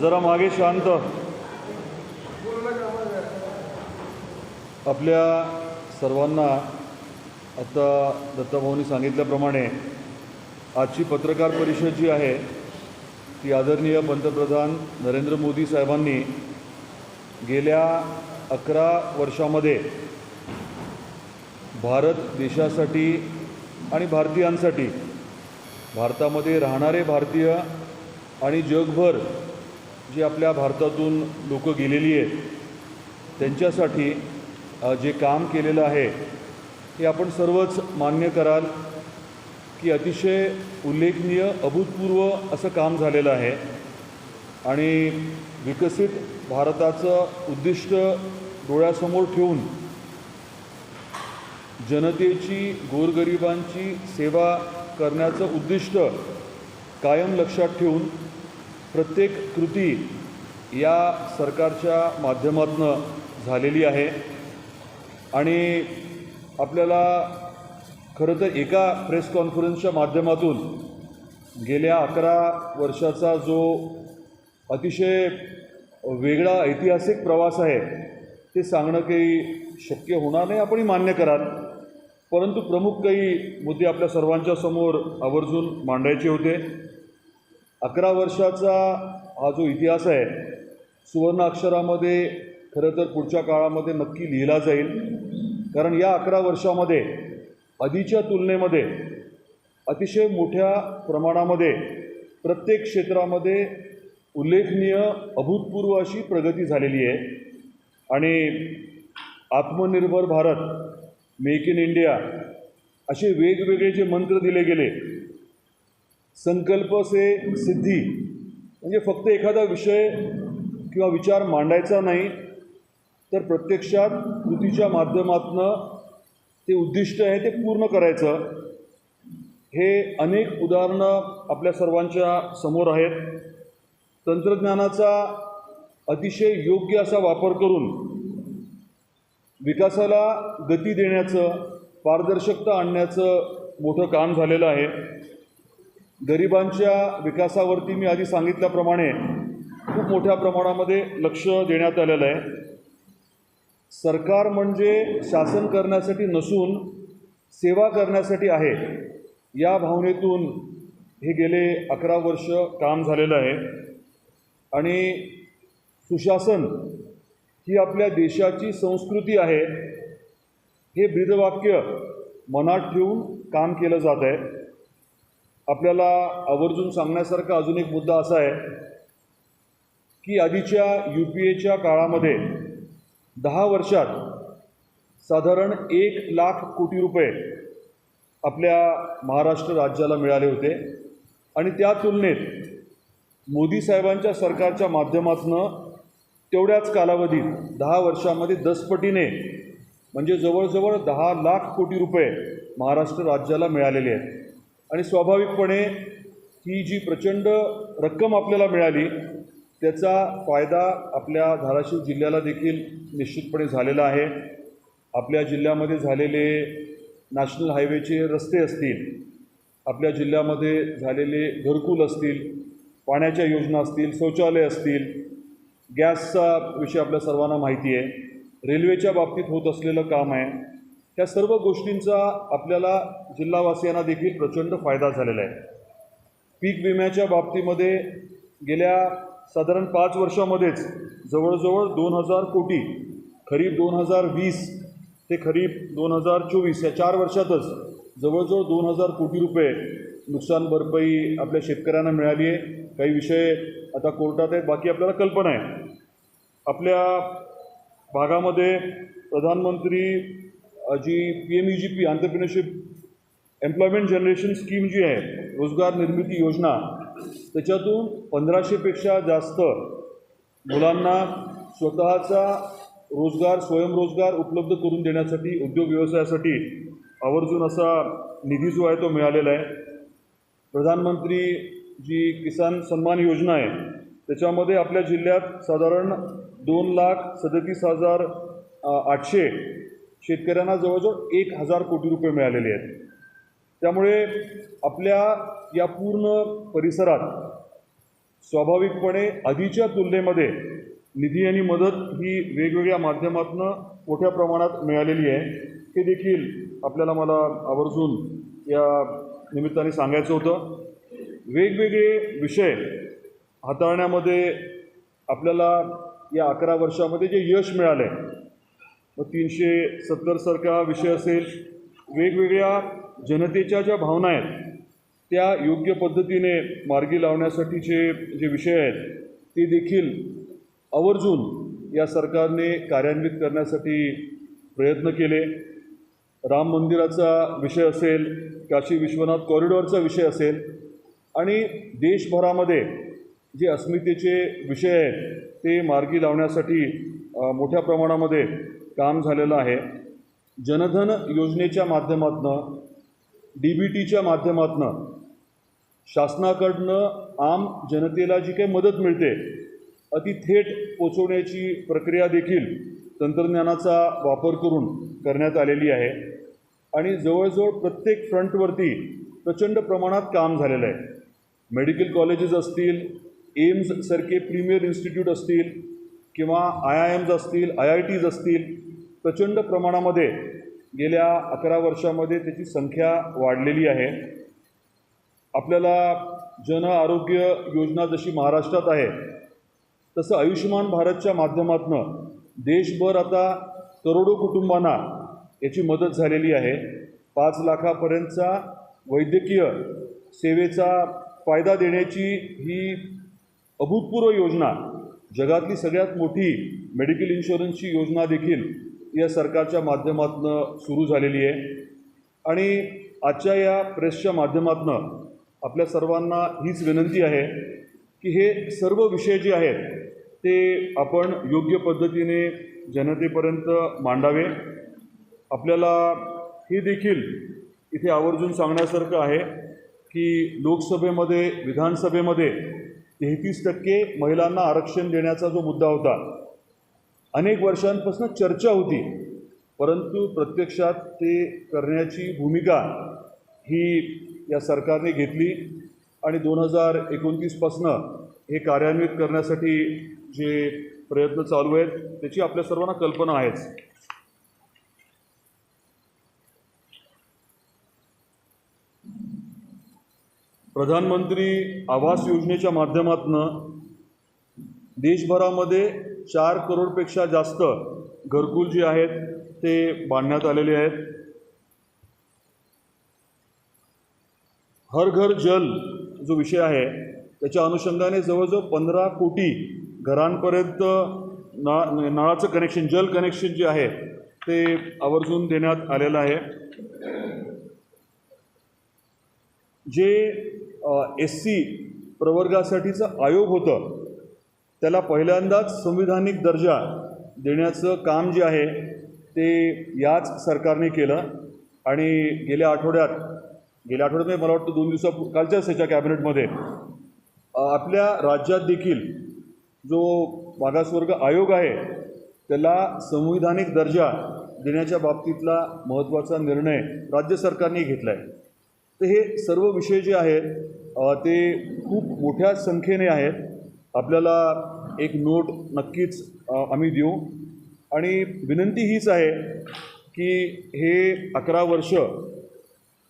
जरा मागे शांत. आपल्या सर्वांना आता दत्ताभाऊंनी सांगितल्याप्रमाणे आजची पत्रकार परिषद जी आहे ती आदरणीय पंतप्रधान नरेंद्र मोदी साहेबांनी गेल्या अकरा वर्षामध्ये भारत देशासाठी आणि भारतीयांसाठी भारतामध्ये राहणारे भारतीय आणि जगभर जी आपल्या भारतातून लोक गेलेली आहेत त्यांच्यासाठी जे काम केलेलं आहे हे आपण सर्वच मान्य कराल की अतिशय उल्लेखनीय अभूतपूर्व असं काम झालेलं आहे आणि विकसित भारताचं उद्दिष्ट डोळ्यासमोर ठेवून जनतेची गोरगरिबांची सेवा करण्याचं उद्दिष्ट कायम लक्षात ठेवून प्रत्येक कृती या सरकारच्या माध्यमातून झालेली आहे. आणि आपल्याला खरं तर एका प्रेस कॉन्फरन्सच्या माध्यमातून गेल्या अकरा वर्षाचा जो अतिशय वेगळा ऐतिहासिक प्रवास आहे ते सांगणं काही शक्य होणार नाही आपणही मान्य कराल. परंतु प्रमुख काही मुद्दे आपल्या सर्वांच्या समोर आवर्जून मांडायचे होते. अकरा वर्षाचा हा जो इतिहास आहे सुवर्ण अक्षरामध्ये खरं तर पुढच्या काळामध्ये नक्की लिहिला जाईल. कारण या अकरा वर्षामध्ये आधीच्या तुलनेमध्ये अतिशय मोठ्या प्रमाणामध्ये प्रत्येक क्षेत्रामध्ये उल्लेखनीय अभूतपूर्व अशी प्रगती झालेली आहे. आणि आत्मनिर्भर भारत मेक इन इंडिया असे वेगवेगळे जे मंत्र दिले गेले संकल्प से सिद्धी. म्हणजे फक्त एखादा विषय किंवा विचार मांडायचा नाही तर प्रत्यक्षात कृतीच्या माध्यमातून ते उद्दिष्ट आहे ते पूर्ण करायचं. हे अनेक उदाहरणं आपल्या सर्वांच्या समोर आहेत. तंत्रज्ञानाचा अतिशय योग्य असा वापर करून विकासाला गती देण्याचं पारदर्शकता आणण्याचं मोठं काम झालेलं आहे. गरिबांच्या विकासावरती मी आधी सांगितल्याप्रमाणे खूप मोठ्या प्रमाणामध्ये लक्ष देण्यात आलेलं आहे. सरकार म्हणजे शासन करण्यासाठी नसून सेवा करण्यासाठी आहे. या भावनेतून हे गेले अकरा वर्ष काम झालेलं आहे. आणि सुशासन ही आपल्या देशाची संस्कृती आहे. हे ब्रीदवाक्य मनात ठेवून काम केलं जात आहे. आपल्याला आवर्जून सांगण्यासारखा अजून एक मुद्दा असा आहे की आधीच्या यू पी एच्या काळामध्ये दहा वर्षात साधारण एक लाख कोटी रुपये आपल्या महाराष्ट्र राज्याला मिळाले होते. आणि त्या तुलनेत मोदी साहेबांच्या सरकारच्या माध्यमातून तेवढ्याच कालावधीत दहा वर्षामध्ये दसपटीने म्हणजे जवळजवळ दहा लाख कोटी रुपये महाराष्ट्र राज्याला मिळालेले आहेत. आणि स्वाभाविकपणे ही जी प्रचंड रक्कम आपल्याला मिळाली त्याचा फायदा आपल्या धाराशिव जिल्ह्याला देखील निश्चितपणे झालेला आहे. आपल्या जिल्ह्यामध्ये झालेले नॅशनल हायवेचे रस्ते असतील आपल्या जिल्ह्यामध्ये झालेले घरकुल असतील पाण्याच्या योजना असतील शौचालय असतील गॅसचा विषय आपल्या सर्वांना माहिती आहे. रेल्वेच्या बाबतीत होत असलेलं काम आहे. ह्या सर्व गोष्टींचा आपल्याला जिल्हावासियांना देखील प्रचंड फायदा झालेला आहे. पीक विम्याच्या बाबतीमध्ये गेल्या साधारण पाच वर्षामध्येच जवळजवळ दोन हजार कोटी खरीप दोन हजार वीस ते खरीप दोन हजार चोवीस या चार वर्षातच जवळजवळ दोन हजार कोटी रुपये नुकसान भरपाई आपल्या शेतकऱ्यांना मिळाली आहे. काही विषय आता कोर्टात आहेत बाकी आपल्याला कल्पना आहे. आपल्या भागामध्ये प्रधानमंत्री G P M U G P entrepreneurship employment generation scheme जी आहे रोजगार निर्मिती योजना त्याच्यातून पंधराशेपेक्षा जास्त मुलांना स्वतःचा रोजगार स्वयंरोजगार उपलब्ध करून देण्यासाठी उद्योग व्यवसायासाठी आवर्जून असा निधी जो आहे तो मिळालेला आहे. प्रधानमंत्री जी किसान सन्मान योजना आहे त्याच्यामध्ये आपल्या जिल्ह्यात साधारण दोन लाख सदतीस हजार आठशे शेतकऱ्यांना जवळजवळ एक हजार कोटी रुपये मिळालेले आहेत. त्यामुळे आपल्या या पूर्ण परिसरात स्वाभाविकपणे आधीच्या तुलनेमध्ये निधी आणि मदत ही वेगवेगळ्या माध्यमातून मोठ्या प्रमाणात मिळालेली आहे. हे देखील आपल्याला मला आवर्जून या निमित्ताने सांगायचं होतं. वेगवेगळे विषय हाताळण्यामध्ये आपल्याला या अकरा वर्षामध्ये जे यश मिळालं आहे मग तीनशे सत्तरसारखा विषय असेल. वेगवेगळ्या जनतेच्या ज्या भावना आहेत त्या योग्य पद्धतीने मार्गी लावण्यासाठीचे जे विषय आहेत ते देखील आवर्जून या सरकारने कार्यान्वित करण्यासाठी प्रयत्न केले. राम मंदिराचा विषय असेल काशी विश्वनाथ कॉरिडॉरचा विषय असेल आणि देशभरामध्ये जे अस्मितेचे विषय आहेत ते मार्गी लावण्यासाठी मोठ्या प्रमाणामध्ये काम झालेलं आहे. जनधन योजनेच्या माध्यमातनं डी बी टीच्या माध्यमातनं शासनाकडनं आम जनतेला जी काही मदत मिळते अति थेट पोचवण्याची प्रक्रिया देखील तंत्रज्ञानाचा वापर करून करण्यात आलेली आहे. आणि जवळजवळ प्रत्येक फ्रंटवरती प्रचंड प्रमाणात काम झालेलं आहे. मेडिकल कॉलेजेस असतील एम्ससारखे प्रीमियर इन्स्टिट्यूट असतील किंवा आय आय एम्स असतील आय आय टीज असतील प्रचंड प्रमाणामध्ये गेल्या अकरा वर्षामध्ये त्याची संख्या वाढलेली आहे. आपल्याला जन आरोग्य योजना जशी महाराष्ट्रात आहे तसं आयुष्यमान भारतच्या माध्यमातून देशभर आता करोडो कुटुंबांना याची मदत झालेली आहे. पाच लाखापर्यंतचा वैद्यकीय सेवेचा फायदा देण्याची ही अभूतपूर्व योजना जगातली सगळ्यात मोठी मेडिकल इन्शुरन्सची योजना देखील या सरकारच्या माध्यमातून सुरू झालेली आहे. आणि आजच्या या प्रेसच्या माध्यमातून आपल्या सर्वांना हीच विनंती आहे की हे सर्व विषय जे आहेत ते आपण योग्य पद्धतीने जनतेपर्यंत मांडावे. आपल्याला हे देखील इथे आवर्जून सांगण्यासारखं आहे की लोकसभेमध्ये विधानसभेमध्ये तेहतीस टक्के महिलांना आरक्षण देण्याचा जो मुद्दा होता अनेक वर्षांपासून चर्चा होती परंतु प्रत्यक्षात ते करण्याची भूमिका ही या सरकारने घेतली आणि दोन हजार एकोणतीसपासनं हे कार्यान्वित करण्यासाठी जे प्रयत्न चालू आहेत त्याची आपल्या सर्वांना कल्पना आहेच. प्रधानमंत्री आवास योजनेच्या माध्यमातून देशभरामध्ये चार करोडपेक्षा जास्त घरकुल जे आहेत ते बांधण्यात आलेले आहेत. हर घर जल जो विषय आहे त्याच्या अनुषंगाने जवळजवळ पंधरा कोटी घरांपर्यंत ना नळाचं कनेक्शन जल कनेक्शन जे आहे ते आवर्जून देण्यात आलेलं आहे. जे एस सी प्रवर्गासाठीचं आयोग होतं त्याला पहिल्यांदाच संविधानिक दर्जा देण्याचं काम जे आहे ते याच सरकारने केलं. आणि गेल्या आठवड्यात गेल्या आठवड्यात म्हणजे मला वाटतं दोन दिवसा कालच्याच याच्या कॅबिनेटमध्ये आपल्या राज्यात देखील जो मागासवर्ग आयोग आहे त्याला संविधानिक दर्जा देण्याच्या बाबतीतला महत्त्वाचा निर्णय राज्य सरकारने घेतला आहे तर हे सर्व विषय जे आहेत ते खूप मोठ्या संख्येने आहेत. आपल्याला एक नोट नक्कीच आम्ही देऊ. आणि विनंती हीच आहे की हे अकरा वर्ष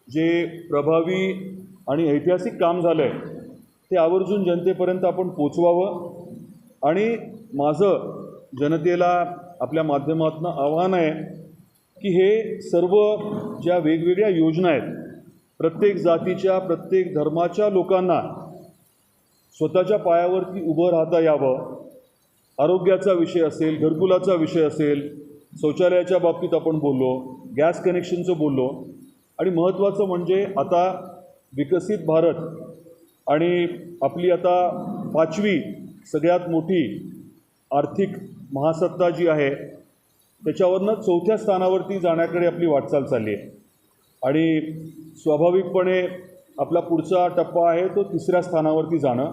जे प्रभावी आणि ऐतिहासिक काम झालं आहे ते आवर्जून जनतेपर्यंत आपण पोचवावं. आणि माझं जनतेला आपल्या माध्यमातून आव्हान आहे की हे सर्व ज्या वेगवेगळ्या योजना आहेत प्रत्येक जातीच्या प्रत्येक धर्माच्या लोकांना स्वतःच्या पायावरती उभं राहता यावं. आरोग्याचा विषय असेल घरकुलाचा विषय असेल शौचालयाच्या बाबतीत आपण बोललो गॅस कनेक्शनचं बोललो. आणि महत्त्वाचं म्हणजे आता विकसित भारत आणि आपली आता पाचवी सगळ्यात मोठी आर्थिक महासत्ता जी आहे त्याच्यावरनं चौथ्या स्थानावरती जाण्याकडे आपली वाटचाल चालली आहे. आणि स्वाभाविकपणे आपला पुढचा टप्पा आहे तो तिसऱ्या स्थानावरती जाणं.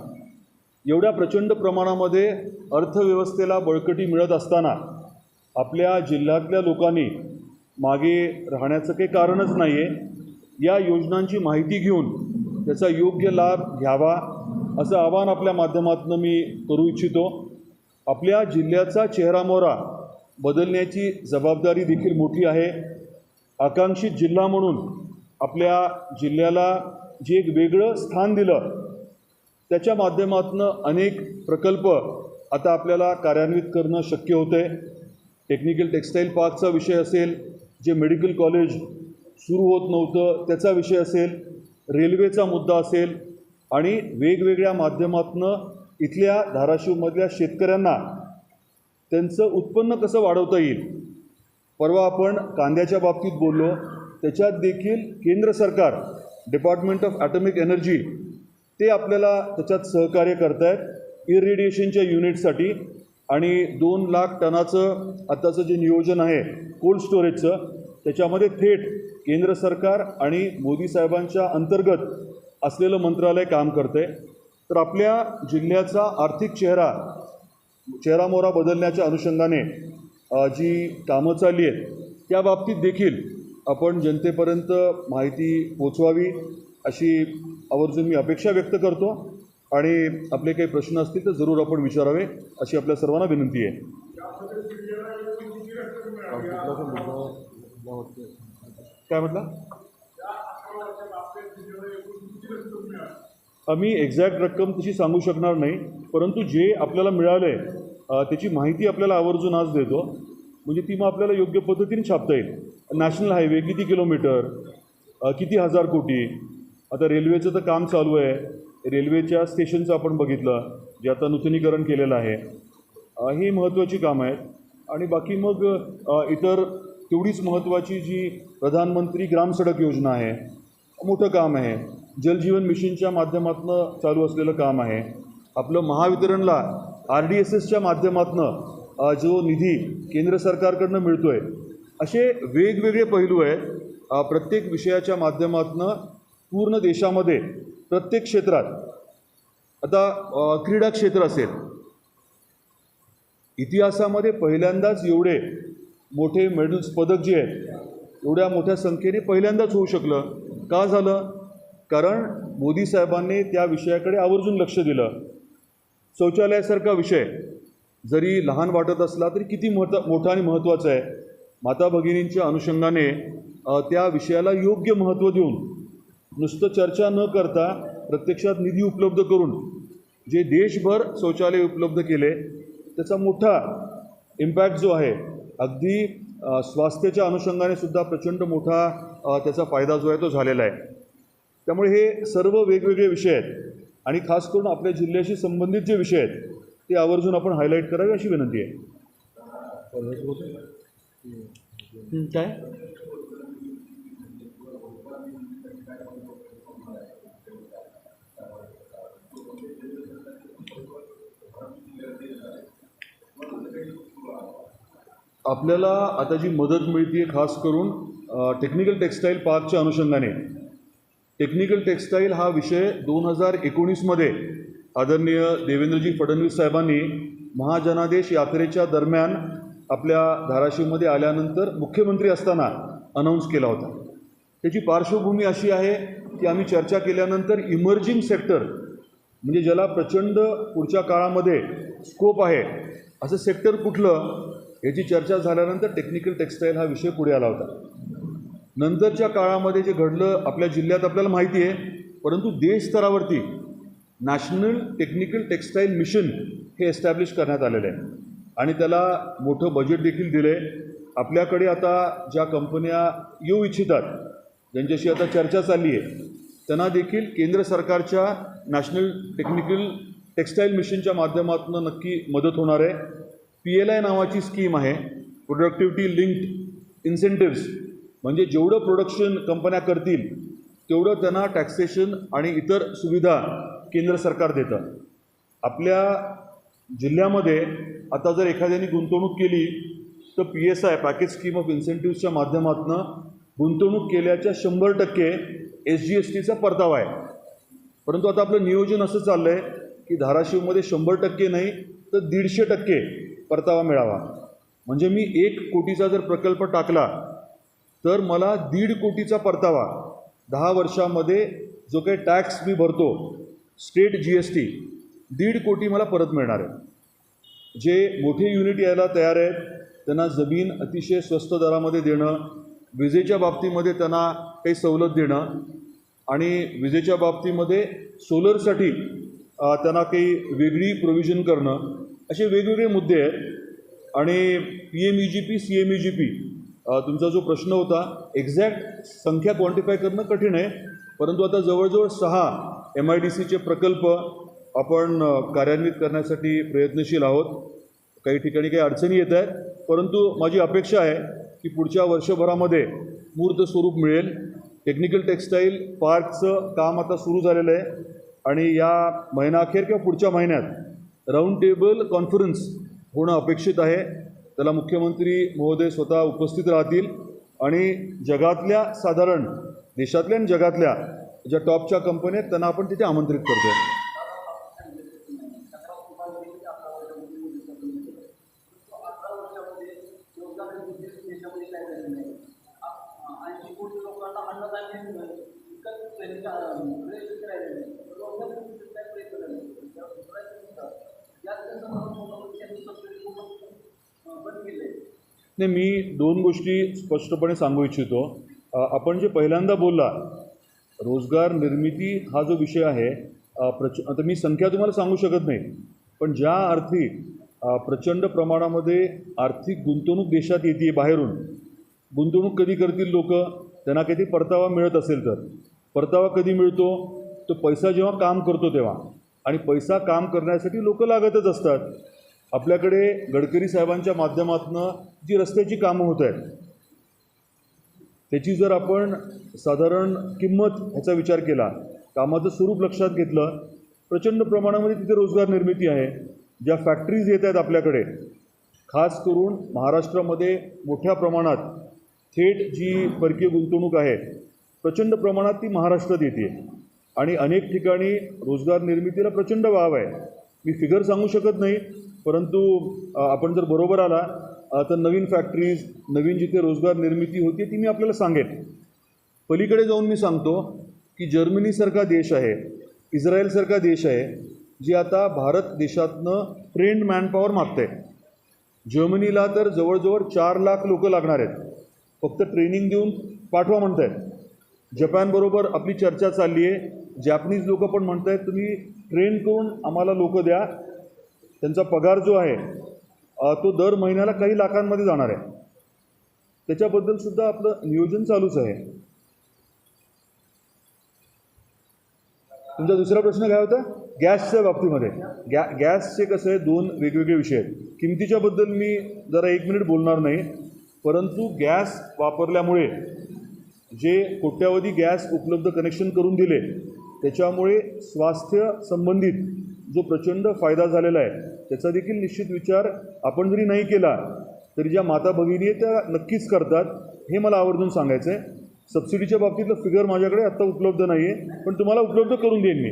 एवढ्या प्रचंड प्रमाणामध्ये अर्थव्यवस्थेला बळकटी मिळत असताना आपल्या जिल्ह्यातल्या लोकांनी मागे राहण्याचं काही कारणच नाही आहे या योजनांची माहिती घेऊन त्याचा योग्य लाभ घ्यावा असं आवाहन आपल्या माध्यमातून मी करू इच्छितो. आपल्या जिल्ह्याचा चेहरामोहरा बदलण्याची जबाबदारी देखील मोठी आहे. आकांक्षित जिल्हा म्हणून आपल्या जिल्ह्याला जे एक वेगळं स्थान दिलं त्याच्या माध्यमातून अनेक प्रकल्प आता आपल्याला कार्यान्वित करणं शक्य होते टेक्निकल टेक्स्टाईल पार्कचा विषय असेल जे मेडिकल कॉलेज सुरू होत नव्हतं त्याचा विषय असेल रेल्वेचा मुद्दा असेल आणि वेगवेगळ्या माध्यमातून इथल्या धाराशिवमधल्या शेतकऱ्यांना त्यांचं उत्पन्न कसं वाढवता येईल परवा आपण कांद्याच्या बाबतीत बोललो त्याच्यात देखील केंद्र सरकार डिपार्टमेंट ऑफ ॲटॉमिक एनर्जी ते आपल्याला त्याच्यात सहकार्य करत आहेत इरेडिएशनच्या युनिटसाठी आणि दोन लाख टनाचं आत्ताचं जे नियोजन आहे कोल्ड स्टोरेजचं त्याच्यामध्ये थेट केंद्र सरकार आणि मोदी साहेबांच्या अंतर्गत असलेलं मंत्रालय काम करते तर आपल्या जिल्ह्याचा आर्थिक चेहरा चेहरामोहरा बदलण्याच्या अनुषंगाने जी कामं चालली आहेत त्या बाबतीत देखील आपण जनतेपर्यंत माहिती पोचवावी अशी आवर्जून मी अपेक्षा व्यक्त करतो आणि आपले काही प्रश्न असतील तर जरूर आपण विचारावे अशी आपल्या सर्वांना विनंती आहे. काय म्हटलं? आम्ही एक्झॅक्ट रक्कम तशी सांगू शकणार नाही परंतु जे आपल्याला मिळालं आहे त्याची माहिती आपल्याला आवर्जून आज देतो. म्हणजे ती मग आपल्याला योग्य पद्धतीने छापता येईल. नॅशनल हायवे किती किलोमीटर किती हजार कोटी? आता रेल्वेचं तर काम चालू आहे. रेल्वेच्या स्टेशनचं आपण बघितलं जे आता नूतनीकरण केलेलं आहे. ही महत्त्वाची कामं आहेत. आणि बाकी मग इतर तेवढीच महत्त्वाची जी प्रधानमंत्री ग्राम सडक योजना आहे मोठं काम आहे. जलजीवन मिशनच्या माध्यमातून चालू असलेलं काम आहे. आपलं महावितरणला आर डी एस एसच्या माध्यमातून जो निधी केंद्र सरकारकडनं मिळतो आहे असे वेगवेगळे पैलू आहेत. प्रत्येक विषयाच्या माध्यमातून पूर्ण देशामध्ये प्रत्येक क्षेत्रात आता क्रीडा क्षेत्र असेल. इतिहासामध्ये पहिल्यांदाच एवढे मोठे मेडल्स पदक जे आहेत एवढ्या मोठ्या संख्येने पहिल्यांदाच होऊ शकलं. का झालं? कारण मोदी साहेबांनी त्या विषयाकडे आवर्जून लक्ष दिलं. शौचालयासारखा विषय. जरी लहान वाटत असला तरी किती महत्त्व मोठा आणि महत्त्वाचा आहे. माता भगिनींच्या अनुषंगाने त्या विषयाला योग्य महत्त्व देऊन नुसतं चर्चा न करता प्रत्यक्षात निधी उपलब्ध करून जे देशभर शौचालय उपलब्ध केले त्याचा मोठा इम्पॅक्ट जो आहे अगदी स्वास्थ्याच्या अनुषंगाने सुद्धा प्रचंड मोठा त्याचा फायदा जो आहे तो झालेला आहे. त्यामुळे हे सर्व वेगवेगळे विषय आहेत. आणि खास करून आपल्या जिल्ह्याशी संबंधित जे विषय आहेत ते आवर्जून आपण हायलाईट करावे अशी विनंती आहे. काय? आपल्याला आता जी मदत मिळते खास करून टेक्निकल टेक्स्टाईल पार्कच्या अनुषंगाने टेक्निकल टेक्स्टाईल हा विषय दोन हजार एकोणीसमध्ये आदरणीय देवेंद्रजी फडणवीस साहेबांनी महाजनादेश यात्रेच्या दरम्यान आपल्या धाराशिवमध्ये आल्यानंतर मुख्यमंत्री असताना अनाऊन्स केला होता. त्याची पार्श्वभूमी अशी आहे की आम्ही चर्चा केल्यानंतर इमर्जिंग सेक्टर म्हणजे ज्याला प्रचंड पुढच्या काळामध्ये स्कोप आहे असं सेक्टर कुठलं याची चर्चा झाल्यानंतर टेक्निकल टेक्स्टाईल हा विषय पुढे आला होता. नंतरच्या काळामध्ये जे घडलं आपल्या जिल्ह्यात आपल्याला माहिती आहे परंतु देश स्तरावरती नॅशनल टेक्निकल टेक्स्टाईल मिशन हे एस्टॅब्लिश करण्यात आलेलं आहे. आणि त्याला मोठं बजेट देखील दिलं आहे आपल्याकडे आता ज्या कंपन्या येऊ इच्छितात ज्यांच्याशी आता चर्चा चालली आहे त्यांना देखील केंद्र सरकारच्या नॅशनल टेक्निकल टेक्स्टाईल मिशनच्या माध्यमातून नक्की मदत होणार आहे. पी एल आय नावाची स्कीम आहे प्रोडक्टिव्हिटी लिंक्ड इन्सेंटिव्स म्हणजे जेवढं प्रोडक्शन कंपन्या करतील तेवढं त्यांना टॅक्सेशन आणि इतर सुविधा केंद्र सरकार देतं. आपल्या जिल्ह्यामध्ये आता जर एखाद्याने गुंतवणूक केली तर P S I package scheme of इन्सेंटिव्सच्या माध्यमातून गुंतवणूक केल्याच्या शंभर टक्के एस जी एस टीचा परतावा आहे. परंतु आता आपलं नियोजन असं चाललं आहे की धाराशिवमध्ये शंभर टक्के नाही तर दीडशे टक्के परतावा मिळावा. म्हणजे मी एक कोटीचा जर प्रकल्प टाकला तर मला दीड कोटीचा परतावा. दहा वर्षामध्ये जो काही टॅक्स मी भरतो स्टेट जी एस टी दीड कोटी मला परत मिळणार आहे. जे मोठे युनिट यायला तयार आहेत त्यांना जमीन अतिशय स्वस्त दरामध्ये देणं विजेच्या बाबतीमध्ये त्यांना काही सवलत देणं आणि विजेच्या बाबतीमध्ये सोलरसाठी त्यांना काही वेगळी प्रोव्हिजन करणं असे वेगवेगळे मुद्दे आहेत. आणि P M E G P C M E G P तुमचा जो प्रश्न होता एक्झॅक्ट संख्या क्वांटिफाय करणं कठीण आहे परंतु आता जवळजवळ सहा एम आय डी सीचे प्रकल्प आपण कार्यान्वित करण्यासाठी प्रयत्नशील आहोत. काही ठिकाणी काही अडचणी येत आहेत परंतु माझी अपेक्षा आहे की पुढच्या वर्षभरामध्ये मूर्त स्वरूप मिळेल. टेक्निकल टेक्स्टाईल पार्कचं काम आता सुरू झालेलं आहे आणि या महिनाअखेर किंवा पुढच्या महिन्यात राऊंड टेबल कॉन्फरन्स होणं अपेक्षित आहे. त्याला मुख्यमंत्री महोदय स्वतः उपस्थित राहतील आणि जगातल्या साधारण देशातल्या आणि जगातल्या ज्या टॉपच्या कंपन्या आहेत त्यांना आपण तिथे आमंत्रित करतो ऐंशी कोटी लोकांना अन्नधान्य मिळेल विकत त्यांच्या प्रयत्न राहिले प्रयत्न राहिले जास्त त्यांनी सबसिडी पूर्ण बंद केले नाही मी दोन गोष्टी स्पष्टपणे सांगू इच्छितो. आपण जे पहिल्यांदा बोलला रोजगार निर्मिती हा जो विषय आहे प्रच आता मी संख्या तुम्हाला सांगू शकत नाही पण ज्या अर्थी प्रचंड प्रमाणामध्ये आर्थिक गुंतवणूक देशात येते बाहेरून गुंतवणूक कधी करतील लोक त्यांना कधी परतावा मिळत असेल तर. परतावा कधी मिळतो? तो पैसा जेव्हा काम करतो तेव्हा. आणि पैसा काम करण्यासाठी लोक लागतच असतात. आपल्याकडे गडकरी साहेबांच्या माध्यमातून जी रस्त्याची कामं होत आहेत त्याची जर आपण साधारण किंमत ह्याचा विचार केला कामाचं स्वरूप लक्षात घेतलं प्रचंड प्रमाणामध्ये तिथे रोजगार निर्मिती आहे. ज्या फॅक्टरीज येत आहेत आपल्याकडे खास करून महाराष्ट्रामध्ये मोठ्या प्रमाणात थेट जी परकीय गुंतवणूक आहे प्रचंड प्रमाणात ती महाराष्ट्रात येते. आणि अनेक ठिकाणी रोजगार निर्मितीला प्रचंड वाव आहे. मी फिगर सांगू शकत नाही परंतु आपण जर बरोबर आला तर नवीन फॅक्टरीज नवीन जिथे रोजगार निर्मिती होती ती मी आपल्याला सांगेन. पलीकडे जाऊन मी सांगतो की जर्मनीसारखा देश आहे इस्रायलसारखा देश आहे जी आता भारत देशातनं ट्रेंड मॅनपॉवर मागते जर्मनीला तर जवळजवळ चार लाख लोक लागणार आहेत. फक्त ट्रेनिंग देऊन पाठवा म्हणत आहेत जपानबरोबर आपली चर्चा चालली आहे जॅपनीज लोक पण म्हणत आहेत तुम्ही ट्रेन करून आम्हाला लोक द्या. त्यांचा पगार जो आहे तो दर महिन्याला काही लाखांमध्ये जाणार आहे. त्याच्याबद्दल सुद्धा आपलं नियोजन चालूच आहे. तुमचा दुसरा प्रश्न काय होता? गॅसच्या बाबतीमध्ये. गॅ गॅसचे कसं आहे दोन वेगवेगळे विषय आहेत. किमतीच्याबद्दल मी जरा एक मिनिट बोलणार नाही. परंतु गॅस वापरल्यामुळे जे कोट्यावधी गॅस उपलब्ध कनेक्शन करून दिले त्याच्यामुळे स्वास्थ्य संबंधित जो प्रचंड फायदा झालेला आहे त्याचा देखील निश्चित विचार आपण जरी नाही केला तरी ज्या माता भगिनी आहेत त्या नक्कीच करतात. हे मला आवर्जून सांगायचं आहे सबसिडीच्या बाबतीतलं फिगर माझ्याकडे आत्ता उपलब्ध नाही आहे पण तुम्हाला उपलब्ध करून देईन मी.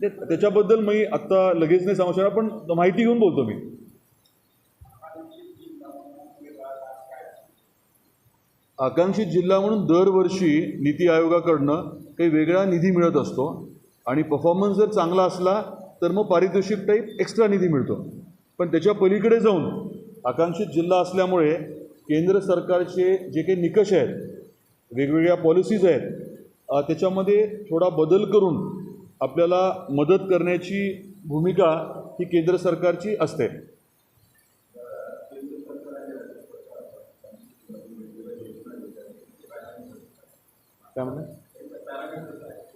ते त्याच्याबद्दल मी आत्ता लगेच नाही सांगू शकणार पण माहिती घेऊन बोलतो मी. आकांक्षित जिल्हा म्हणून दरवर्षी नीती आयोगाकडनं काही वेगळा निधी मिळत असतो. आणि परफॉर्मन्स जर चांगला असला तर मग पारितोषिक टाईप एक्स्ट्रा निधी मिळतो. पण त्याच्या पलीकडे जाऊन आकांक्षित जिल्हा असल्यामुळे केंद्र सरकारचे जे काही निकष आहेत वेगवेगळ्या पॉलिसीज आहेत त्याच्यामध्ये थोडा बदल करून आपल्याला मदत करण्याची भूमिका ही केंद्र सरकारची असते. काय म्हणते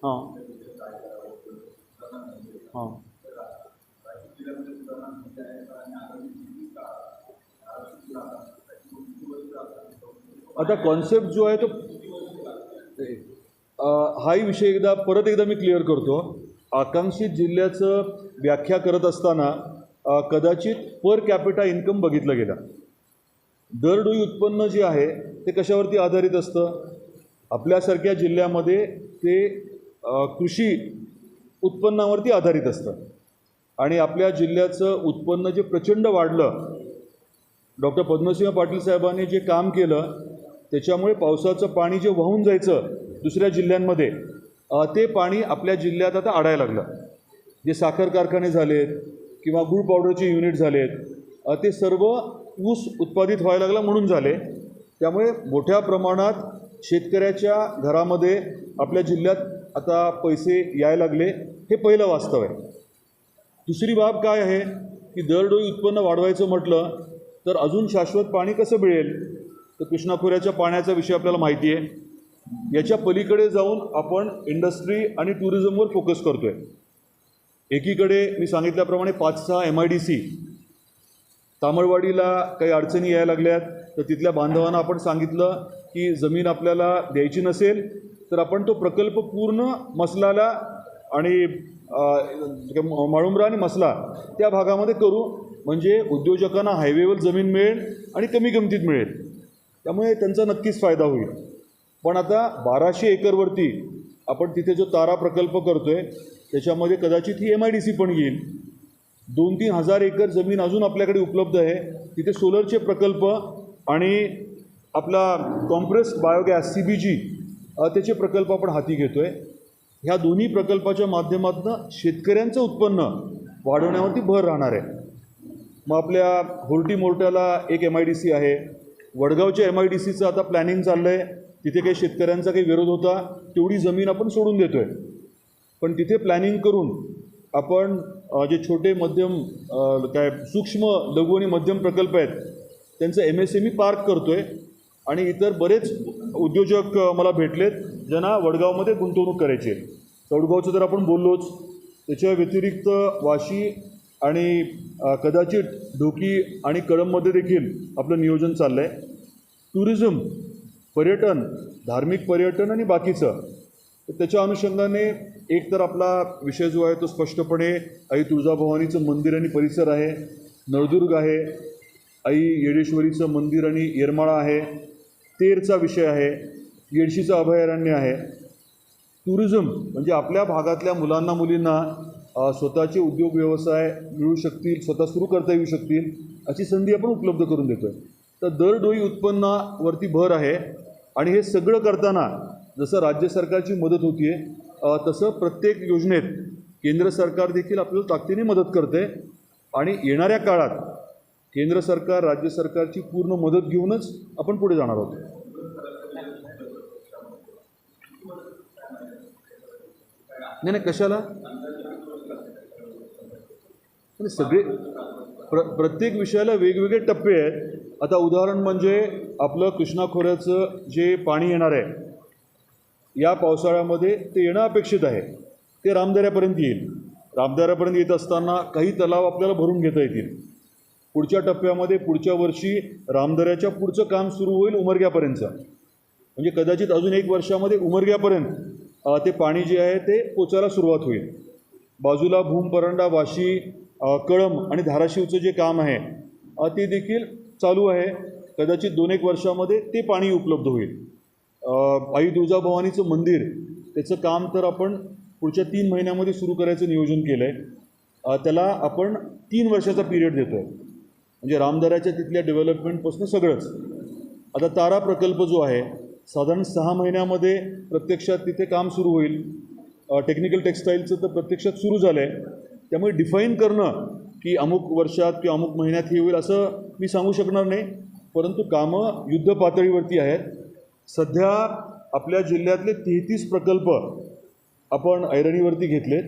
हां. हां. आता कॉन्सेप्ट जो आहे तो हाही विषय एकदा परत एकदा मी क्लिअर करतो. आकांक्षित जिल्ह्याचं व्याख्या करत असताना कदाचित पर कॅपिटा इन्कम बघितलं गेलं. दरडोई उत्पन्न जे आहे ते कशावरती आधारित असतं? आपल्यासारख्या जिल्ह्यामध्ये ते कृषी उत्पन्नावरती आधारित असतं. आणि आपल्या जिल्ह्याचं उत्पन्न जे प्रचंड वाढलं डॉक्टर पद्मसिंह पाटील साहेबांनी जे काम केलं त्याच्यामुळे पावसाचं पाणी जे वाहून जायचं दुसऱ्या जिल्ह्यांमध्ये ते पाणी आपल्या जिल्ह्यात आता अडायला लागलं. जे साखर कारखाने झालेत किंवा गुळ पावडरचे युनिट झालेत ते सर्व ऊस उत्पादित व्हायला लागला म्हणून झाले. त्यामुळे मोठ्या प्रमाणात शेतकऱ्याच्या घरामध्ये आपल्या जिल्ह्यात आता पैसे यायला लागले हे पहिलं वास्तव आहे. दुसरी बाब काय आहे की दरडोई उत्पन्न वाढवायचं म्हटलं तर अजून शाश्वत पाणी कसं मिळेल? तर कृष्णा खोऱ्याच्या पाण्याचा विषय आपल्याला माहिती आहे. याच्या पलीकडे जाऊन आपण इंडस्ट्री आणि टुरिझमवर फोकस करतो आहे एकीकडे मी सांगितल्याप्रमाणे पाच सहा एम आय डी सी तामळवाडीला काही अडचणी यायला लागल्यात तर तिथल्या बांधवांना आपण सांगितलं की जमीन आपल्याला द्यायची नसेल तर आपण तो प्रकल्प पूर्ण मसलाला आणि अ, म्हणजे माळुंब्रा आणि मसला त्या भागामध्ये करू. म्हणजे उद्योजकांना हायवेवर जमीन मिळेल आणि कमी किमतीत मिळेल. त्यामुळे त्यांचा नक्कीच फायदा होईल. पण आता बाराशे एकरवरती आपण तिथे जो तारा प्रकल्प करतो आहे त्याच्यामध्ये कदाचित ही एम आय डी सी पण येईल. दोन तीन हजार एकर जमीन अजून आपल्याकडे उपलब्ध आहे. तिथे सोलरचे प्रकल्प आणि आपला compress biogas C B G त्याचे प्रकल्प आपण हाती घेतो आहे ह्या दोन्ही प्रकल्पाच्या माध्यमातून शेतकऱ्यांचं उत्पन्न वाढवण्यावरती भर राहणार आहे. मग आपल्या होर्टी मोर्टाला एक एम आय डी सी आहे. वडगावच्या एम आय डी सीचं आता प्लॅनिंग चाललं आहे तिथे काही शेतकऱ्यांचा काही विरोध होता. तेवढी जमीन आपण सोडून देतो आहे पण तिथे प्लॅनिंग करून आपण जे छोटे मध्यम काय सूक्ष्म लघु आणि मध्यम प्रकल्प आहेत त्यांचं M S M E park करतो आहे आणि इतर बरेच उद्योजक मला भेटलेत ज्यांना वडगावमध्ये गुंतवणूक करायची आहे. वडगावचं तर आपण बोललोच त्याच्या व्यतिरिक्त वाशी आणि कदाचित ढोकी आणि कळंबमध्ये देखील आपलं नियोजन चाललं आहे टुरिझम पर्यटन धार्मिक पर्यटन आणि बाकीचं त्याच्या अनुषंगाने एक तर आपला विषय जो आहे तो स्पष्टपणे आई तुळजाभवानीचं मंदिर आणि परिसर आहे नळदुर्ग आहे आई येडेश्वरीचं मंदिर आणि येरमाळा आहे तेरचा विषय आहे येडशीचं अभयारण्य आहे. टुरिझम म्हणजे आपल्या भागातल्या मुलांना मुलींना स्वतःचे उद्योग व्यवसाय मिळू शकतील स्वतः सुरू करता येऊ शकतील अशी संधी आपण उपलब्ध करून देतो आहे तर दरडोई उत्पन्नावरती भर आहे आणि हे सगळं करताना जसं राज्य सरकारची मदत होती आहे तसं प्रत्येक योजनेत केंद्र सरकार देखील आपल्याला ताकदीने मदत करते. आणि येणाऱ्या काळात केंद्र सरकार राज्य सरकारची पूर्ण मदत घेऊनच आपण पुढे जाणार आहोत. नाही नाही कशाला? सगळे प्र प्रत्येक विषयाला वेगवेगळे टप्पे आहेत. आता उदाहरण म्हणजे आपलं कृष्णा खोऱ्याचं जे पाणी येणार आहे या पावसाळ्यामध्ये ते येणं अपेक्षित आहे. ते रामदऱ्यापर्यंत येईल. रामदऱ्यापर्यंत येत असताना काही तलाव आपल्याला भरून घेता येतील. पुढच्या टप्प्यामध्ये पुढच्या वर्षी रामदऱ्याच्या पुढचं काम सुरू होईल उमरग्यापर्यंतचं. म्हणजे कदाचित अजून एक वर्षामध्ये उमरग्यापर्यंत ते पाणी जे आहे ते पोचायला सुरुवात होईल. बाजूला भूमपरांडा वाशी कळम आणि धाराशिवचं जे काम आहे ते देखील चालू आहे. कदाचित दोन एक वर्षामध्ये ते पाणी उपलब्ध होईल. आई तुळजाभवानीचं मंदिर त्याचं काम तर आपण पुढच्या तीन महिन्यामध्ये सुरू करायचं नियोजन केलं आहे त्याला आपण तीन वर्षाचा पिरियड देतो आहे म्हणजे रामदऱ्याच्या तिथल्या डेव्हलपमेंटपासून सगळंच. आता तारा प्रकल्प जो आहे साधारण सहा महिन्यामध्ये प्रत्यक्षात तिथे काम सुरू होईल. टेक्निकल टेक्स्टाईलचं तर प्रत्यक्षात सुरू झालं आहे त्यामुळे डिफाईन करणं की अमुक वर्षात किंवा अमुक महिन्यात हे होईल असं मी सांगू शकणार नाही. परंतु कामं युद्ध पातळीवरती आहेत. सध्या आपल्या जिल्ह्यातले तेहतीस प्रकल्प आपण ऐरणीवरती घेतलेत.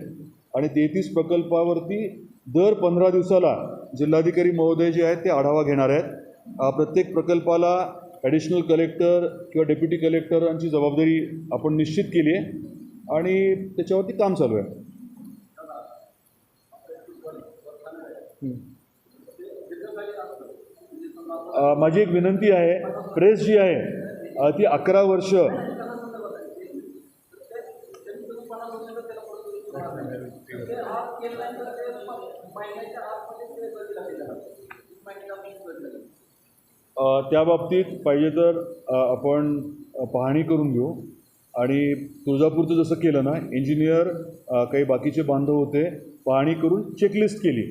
आणि तेहतीस प्रकल्पावरती दर पंधरा दिवसाला जिल्हाधिकारी महोदय जे आहेत ते आढावा घेणार आहेत. प्रत्येक प्रकल्पाला ॲडिशनल कलेक्टर किंवा डेप्युटी कलेक्टरांची जबाबदारी आपण निश्चित केली आहे आणि त्याच्यावरती काम चालू आहे. माझी एक विनंती आहे प्रेस जी आहे ती अकरा वर्ष त्या बाबतीत पाहिजे तर आपण पाहणी करून घेऊ. आणि तुळजापूरचं जसं केलं ना इंजिनियर काही बाकीचे बांधव होते पाहणी करून चेकलिस्ट केली.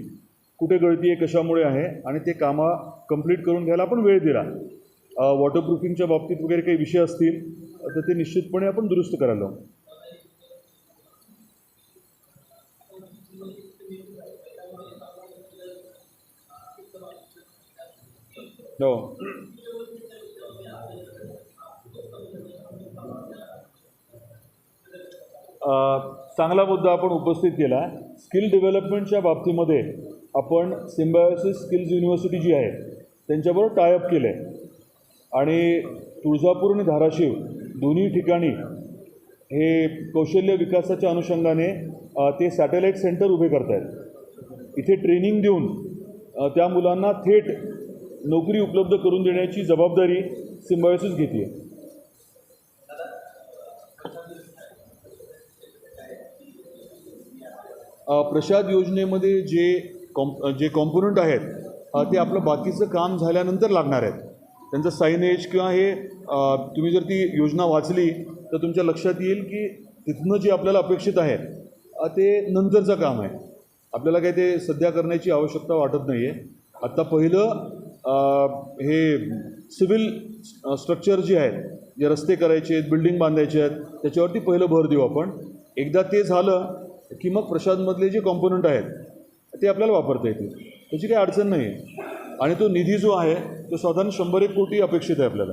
कुठे गळती आहे कशामुळे आहे आणि ते कामा कंप्लीट करून घ्यायला आपण वेळ दिला. वॉटरप्रूफिंगच्या बाबतीत वगैरे काही विषय असतील तर ते निश्चितपणे आपण दुरुस्त करायला लावू. हो. चांगला मुद्दा आपण उपस्थित केला. स्किल डेव्हलपमेंटच्या बाबतीमध्ये आपण सिम्बायोसिस स्किल्स युनिव्हर्सिटी जी आहे त्यांच्याबरोबर टायअप केलं आहे आणि तुळजापूर आणि धाराशिव दोन्ही ठिकाणी हे कौशल्य विकासाच्या अनुषंगाने ते सॅटेलाईट सेंटर उभे करत आहेत इथे ट्रेनिंग देऊन त्या मुलांना थेट नोकरी उपलब्ध करून देण्याची जबाबदारी सिम्बायोसिस घेते आहे प्रसाद योजनेमध्ये जे कॉम्प जे कॉम्पोनंट आहेत ते आपलं बाकीचं काम झाल्यानंतर लागणार आहेत. त्यांचं सायनेज किंवा हे तुम्ही जर ती योजना वाचली तर तुमच्या लक्षात येईल की तिथनं जे आपल्याला अपेक्षित आहे ते नंतरचं काम आहे. आपल्याला काही ते सध्या करण्याची आवश्यकता वाटत नाही आहे आत्ता पहिलं हे सिव्हिल स्ट्रक्चर जे आहेत जे रस्ते करायचे आहेत बिल्डिंग बांधायचे आहेत त्याच्यावरती पहिलं भर देऊ आपण. एकदा ते झालं की मग प्रसादमधले जे कॉम्पोनंट आहेत ते आपल्याला वापरता येतील. त्याची काही अडचण नाही आहे आणि तो निधी जो आहे तो साधारण शंभर एक कोटी अपेक्षित आहे आपल्याला.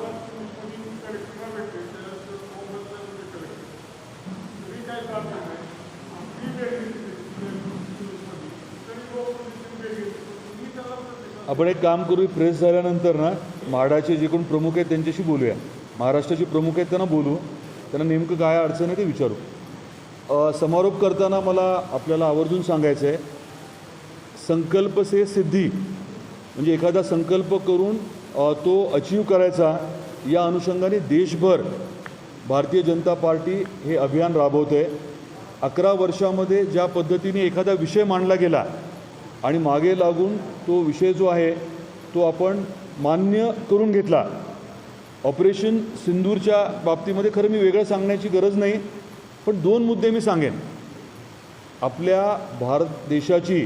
आपण एक काम करू प्रेस झाल्यानंतर ना म्हाडाचे जे कोण प्रमुख आहेत त्यांच्याशी बोलूया. महाराष्ट्राचे प्रमुख आहेत त्यांना बोलू. त्यांना नेमकं काय अडचण आहे ते विचारू. समारोप करताना मला आपल्याला आवर्जून सांगायचं आहे संकल्प से सिद्धी म्हणजे एखादा संकल्प करून तो अचीव करायचा या अनुषंगाने देशभर भारतीय जनता पार्टी हे अभियान राबवते. अकरा वर्षामध्ये ज्या पद्धतीने एखादा विषय मांडला गेला आणि मागे लागून तो विषय जो आहे तो आपण मान्य करून घेतला. ऑपरेशन सिंदूरच्या बाबतीमध्ये खरं मी वेगळं सांगण्याची गरज नाही पण दोन मुद्दे मी सांगेन. आपल्या भारत देशाची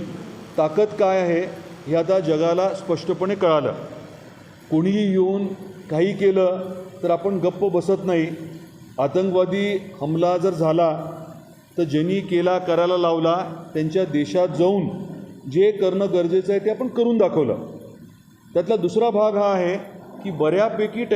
ताकद काय आहे हे आता जगाला स्पष्टपणे कळालं. कोणीही येऊन काही केलं तर आपण गप्प बसत नाही. आतंकवादी हमला जर झाला तर ज्यांनी केला करायला लावला त्यांच्या देशात जाऊन जे करणं गरजेचं आहे ते आपण करून दाखवलं. त्यातला दुसरा भाग हा आहे की बऱ्यापैकी टेक